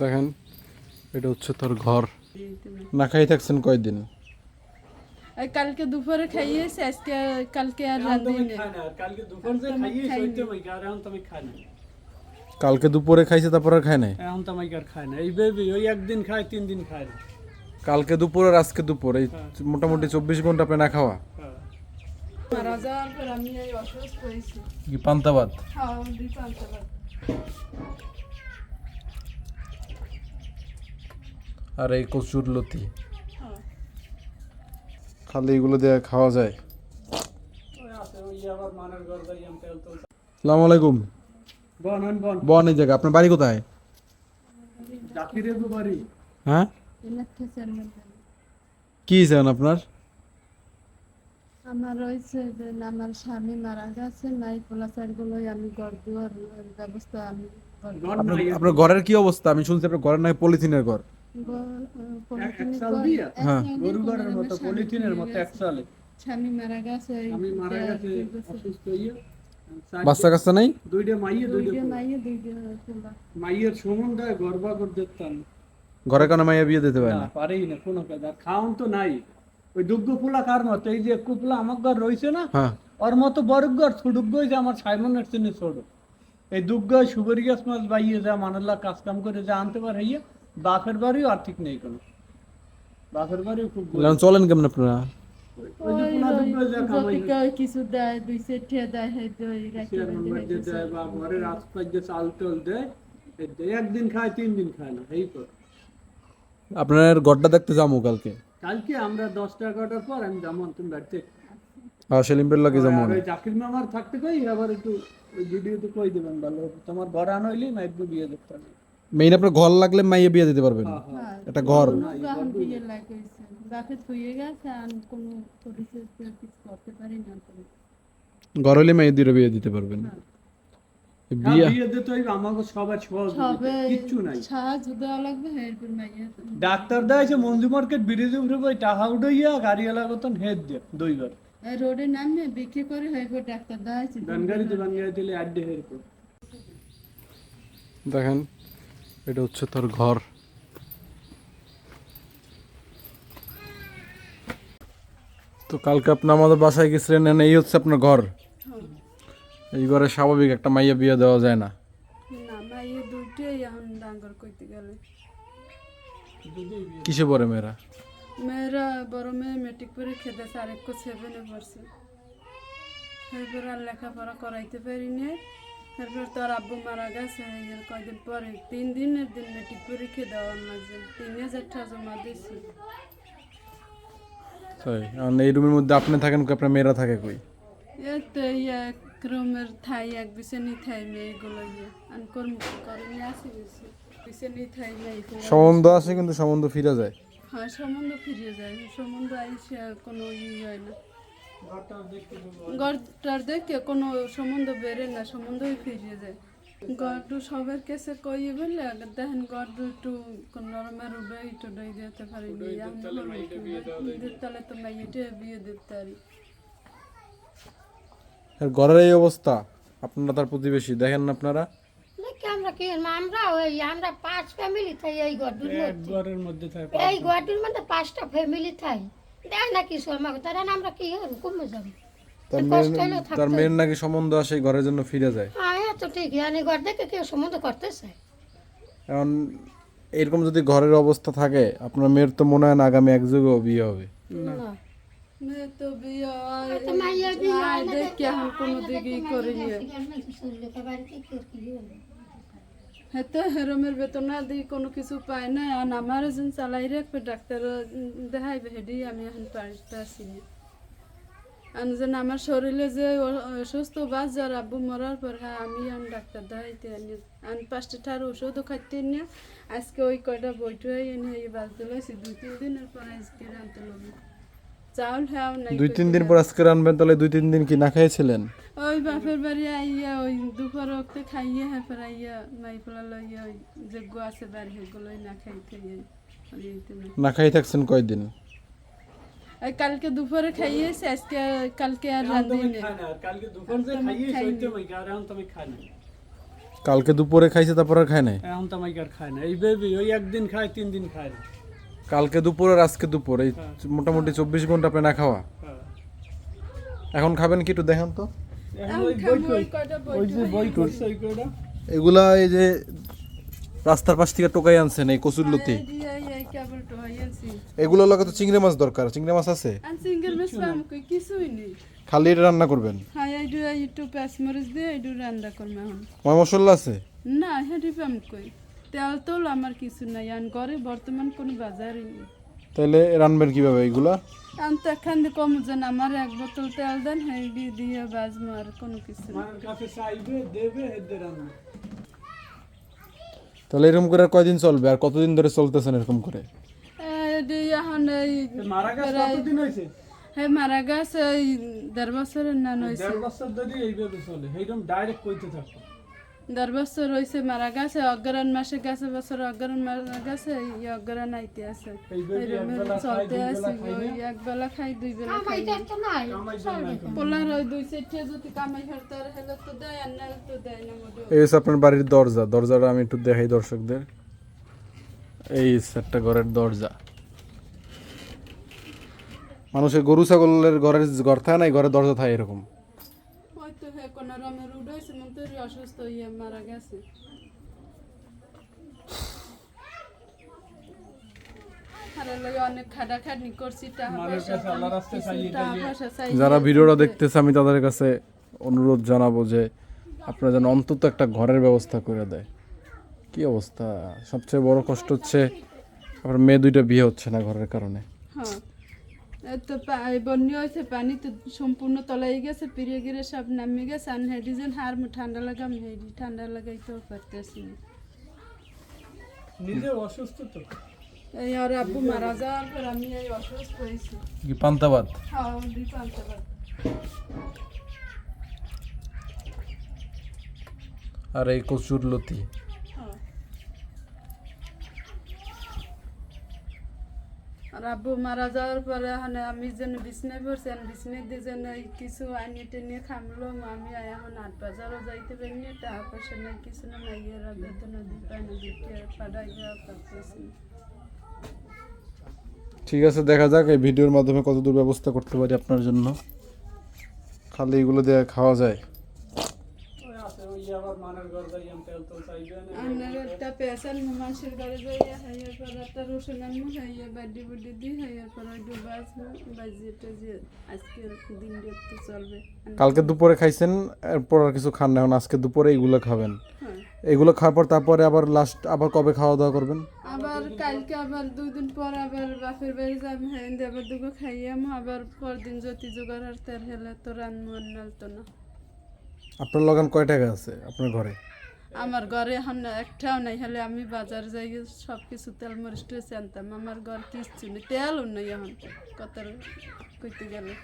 দেখেন এটা হচ্ছে তোর ঘর। না খাই থাকছেন কয়দিন? আর কালকে দুপুরে খাইয়েছি আজকে কালকে আর কালকে দুপুর তুমি খাই কালকে দুপুরে খাইছে তারপর আর খায় নাই? এখন তো মাইকা আর খায় না। এই বেবি ওই একদিন খায় তিন দিন খায় না। কালকে দুপুর আর আজকে দুপুর এই মোটামুটি চব্বিশ ঘণ্টা আপনি না খাওয়া? হ্যাঁ। মারা যাওয়ার পর আমি এই অসুস্থ হয়েছি। কি পান্তাবাদ খাওয়া দুই পান্তা ভাত। আর এই কচুর লতি। খালি এগুলো দিয়ে খাওয়া যায়। সালাম আলাইকুম। বন, এই জায়গা আপনার বাড়ি কোথায়? জাকিরের তো বাড়ি। হ্যাঁ? কি চান আপনার? আমার হয়েছে যে আমার স্বামী মারা গেছে নাই পোলাচার গুলোই আমি ঘর দুয়ার ব্যবস্থা আমি আপনার আপনার ঘরের কি অবস্থা? আমি শুনছি আপনার ঘরের নাই পলিথিনের ঘর। ঘর, বাচ্চা কাচ্চা নাই? দুইটা মাইয়ে, দুইটা মাইয়ের গর্বা কেন মাইয়া বিয়ে দিতে পারে না না? পারেই না কোনো কাজ। খাওন তো নাই। ওই দুগ্গ পোলা কার মতো? এই যে একু পোলা আমার ঘর রয়েছে না হ্যাঁ। ওর মতো বড় ঘর যে আমার সাইমনের চেনে ছোট এই দুগ্গ সুগরি গাছ মাছ বাইয়ে যা মানাল্লা কাজ কাম করে যা আনতে পারে হইয়া বাপের বাড়িও আর্থিক নেই কোনো। বাপের বাড়িও খুব গরিব। চলেন কেমন আপনারা? ওই যে পোলা দুগ্গ যা কামাই যদি কেউ কিছু দেয় দুই সেট দেয় সেই দুই রাখি শেয়ার বান্ধি নম্বর দিয়ে রাখি দেয় বা ঘরের আশপাশ যে চাল টাল দেয় একদিন খায় তিন দিন খায় না এই তো আপনার ঘরটা দেখতে যাব কালকে? কালকে আমরা দশটা এগারোটার পর আমি যাব তুমি বাড়িতে। আর সেলিমের লাগে যাব জাকির মামার থাকতে কই? আবার একটু ভিডিওতে কই দিবেন ভালো? তোমার ঘর আনো হইলেই না একটু বিয়ে দেখতে হবে। মেইন আপনার ঘর লাগলে মাইয়া বিয়ে দিতে পারবেন। হ্যাঁ, হ্যাঁ। হ্যাঁ, একটা ঘর গান দিয়ে লাগাইছে। বাপে থুয়ে গেছে আর কোনো পরিচয় কিছু করতে পারি না ঘর হলে মাইয়া দিয়ে বিয়ে দিতে পারবেন। হ্যাঁ, বিয়ে বিয়ে দিতে হইবে আমাকে সবার সহযোগিতা কিচ্ছু নাই। সাহায্য দেওয়া লাগবে এরপর মাইয়া ডাক্তার দেয় যে মঞ্জু মার্কেট উপরে ওই টাহা উঠাইয়া দিয়ে দুইবার এই রোডে নামে বিক্রি করে ডাক্তার দিলে আড্ডে হেরপর দেখেন এটা হচ্ছে তোর ঘর। তো কালকে আপনি আমাদের বাসায় গেছিলেন এই হচ্ছে আপনার ঘর। এই ঘরে স্বাভাবিক একটা মাইয়া বিয়ে দেওয়া যায় না। কিসে পড়ে মেয়েরা? মেয়েরা বড় মেয়ে মেট্রিক পরীক্ষা দিয়েছে আর একটু সেভেনে পড়ছে। এরপর আর লেখাপড়া করাইতে পারিনি এরপর তোর আব্বু মারা গেছে এর কয়দিন পরে? তিন দিনের দিন মেট্রিক পরীক্ষা দেওয়ার মাঝে। তিন হাজার টাকা জমা দিয়েছি। তাই এখন এই রুমের মধ্যে আপনি থাকেন আপনার মেয়েরা থাকে কই? এই তো এই এক রুমের থাই এক বিছানি থাই মেয়েগুলো ইয়ে আমি কর্ম করে নিয়ে আসি গেছি বিছানি থাই মেয়ে সম্বন্ধ আছে কিন্তু সম্বন্ধ ফিরে যায়। হ্যাঁ সম্বন্ধ ফিরিয়ে যায়। সম্বন্ধ আইসে কোনো ই হয় না। গড়টার দেখে কোনো সম্বন্ধ বেড়ে না সম্বন্ধই ফিরিয়ে যায়। গড়টু সবার কাছে কইয়ে বললে দেখেন গড়টু একটু নরমের উডাই টুডাই দিতে পারিনি তাহলে তো মাইয়েটে বিয়ে দিতে পারি। আর ঘরের এই অবস্থা আপনারা তার প্রতিবেশী দেখেন না আপনারা? আমরা কি আমরা ওই আমরা পাঁচ ফ্যামিলি থাই এই গডুর মধ্যে। ঘরের মধ্যে থাকে এই গডুর মধ্যে পাঁচটা ফ্যামিলি থাই। দেখ না কিছু আমাকে তারা না আমরা কি কমে যাব? তার মেয়ের নাকি সম্বন্ধ আসে ঘরের জন্য ফিরে যায়। হ্যাঁ তো ঠিক জানি ঘর দেখে কেউ সম্বন্ধ করতে চায় এখন এরকম যদি ঘরের অবস্থা থাকে আপনার মেয়ের তো মনে হয় না আগামী এক যুগেও বিয়ে হবে। না। মেয়ে তো বিয়ে হয়, তো মাইয়া বিয়ে আয় দেখি এখন কোনো দিকে করিনি হয়তো হেরমের বেতন দিই কোনো কিছু পাই না। আর আমার যেন চালাই রাখবে ডাক্তার দেখাইবে, হেডি আমি এখন পারিতে আসি আর যেন আমার শরীরে যে অসুস্থ বাস যার আব্বু মরার পর হ্যাঁ আমি এখন ডাক্তার দেখাইতে আনি। আমি পাঁচটা ঠার ওষুধও খাইতে নিয়ে আজকে ওই কয়টা বইটু এনে এই বাজতে লইছি, দুই তিন দিনের পর আজকে আনতে লবি। চাউল হ্যাঁ নাই দুই তিন দিন পর আজকে রানবেন তাহলে দুই তিন দিন কি না খেয়েছিলেন ওই বাপের বাড়ি আইয়া ওই দুপুর ওকে খাইয়ে আইয়া লইয়া ওই যোগ্য আছে বাড়ি সেগুলোই না খাই বাড়িতে না। খাই থাকছেন কয়দিন? কালকে দুপুরে খাইয়েছি আজকে কালকে আর রাঁধিনি কালকে দুপুর মাইকা আর না কালকে দুপুরে খাইছে তারপর আর খায় নাই? এখন তো আমাকে আর খায় না এই বেবি ওই একদিন খায় তিন দিন খায় না। কালকে দুপুর আর আজকে দুপুর। এই মোটামুটি চব্বিশ ঘণ্টা আপনি না খাওয়া? হ্যাঁ। এখন খাবেন কি একটু দেখেন তো। এগুলা এই যে রাস্তার পাশ থেকে টোকাই আনছেন এই কচুর লতি। এগুলো লাগে তো চিংড়ি মাছ দরকার চিংড়ি মাছ আছে? খালি এটা রান্না করবেন? হ্যাঁ এইটু একটু পেঁচমরিচ দিয়ে এইটু রান্না করব ময় মশলা আছে? না পাম কই। তেল তোল আমার কিছু নাই আর ঘরে বর্তমান কোনো বাজারই নেই। তাহলে রানবেন কীভাবে এইগুলা আমি তো এখান থেকে কম যেন আমার এক বোতল তেল দেন হেঁটে দিয়ে বাজমো আর কোনো কিছু না কাছে চাইবে দেবে এদের রান্না তাহলে এরকম করে কয়দিন চলবে? আর কতদিন ধরে চলতেছেন এরকম করে? এখন এই মারা গেছে প্রায়- কতদিন হয়েছে? হ্যাঁ মারা গেছে এই দেড় বছরের না দেড় বছর ধরে এইভাবে চলে। এইরকম ডাইরেক্ট কইতে থাকো দেড় বছর হয়েছে মারা গেছে অগ্রাণ মাসে গেছে বছর অগ্রাণ মারা গেছে এই অগ্রাণ আইতে আছে। চলতে আছে এক বেলা খাই দুই বেলা খাই? পোলার ওই দুই চারটে যদি কামাই হারতে হেলে তো দেয় আর নাহলে তো দেয় না এই হচ্ছে আপনার বাড়ির দরজা। দরজাটা আমি একটু দেখাই দর্শকদের। এই একটা ঘরের দরজা। মানুষের গরু ছাগলের ঘরের ঘর থাকে না এই ঘরের দরজা থাকে এরকম। কোন রমের উঠাইছে মন তো অসুস্থ মারা গেছে। যারা ভিডিওটা দেখতেছে আমি তাদের কাছে অনুরোধ জানাব যে আপনারা যেন অন্তত একটা ঘরের ব্যবস্থা করে দেয়। কি অবস্থা? সবচেয়ে বড় কষ্ট হচ্ছে আপনার মেয়ে দুইটা বিয়ে হচ্ছে না ঘরের কারণে। হ্যাঁ। তো বন্যা হয়েছে পানি তো সম্পূর্ণ তলাই গেছে পিড়ে গিরে সব নামে গেছে আর হেডি যেন হার মু ঠান্ডা লাগাম হেডি ঠান্ডা লাগাইতেও পারতেছি না। নিজে অসুস্থ তো? এই আর আব্বু মারা যাওয়ার পর আমি এই অসুস্থ হয়েছি। কি পান্তাবাদ হ্যাঁ আর এই কচুর লতি হ্যাঁ। আর আব্বু মারা যাওয়ার পরে মানে আমি যেন বিছনায় পড়ছি, আর বিছনায় দিয়ে যেন কিছু আনিয়ে টেনে খামলো আমি এখন আট বাজারও যাইতে পারি না, টাকা পয়সা নেই, কিছু না মাইয়েরা বেতন দিই পায় না দিতে পাঠাই যাওয়া পারতেছি ঠিক আছে, দেখা যাক, এই ভিডিওর মাধ্যমে কতদূর ব্যবস্থা করতে পারি আপনার জন্য। খালি এগুলো দিয়ে খাওয়া যায়। আবার মানের ঘর যাই তেল তো চাইবে না আপনার একটা পেশাল মানুষের ঘরে যাইয়া হাইয়ার পর একটা রসুন আনব হাইয়া বাড্ডি বুড্ডি দিই হাইয়ার পর একটু বাজবো বাজিয়ে যে আজকে দিন চলবে। কালকে দুপুরে খাইছেন এরপর আর কিছু খান না এখন আজকে দুপুরে এইগুলো খাবেন। হ্যাঁ। এগুলো খাওয়ার পর তারপরে আবার লাস্ট আবার কবে খাওয়া দাওয়া করবেন? আবার কালকে আবার দুই দিন পর আবার বাপের বাড়ি যাম হ্যাঁ আবার দুগো খাইয়ামো আবার পরদিন যদি জোগাড় আর তের হেলে তো রান্না তো না। আপনার লগান কয় টাকা আছে আপনার ঘরে? আমার ঘরে এখন একটাও নাই হলে আমি বাজার যাই সব কিছু তেল মরিচ টরিচ আনতাম। আমার ঘর কিচ্ছু নেই, তেলও নেই এখন। কত কইতে গেলে।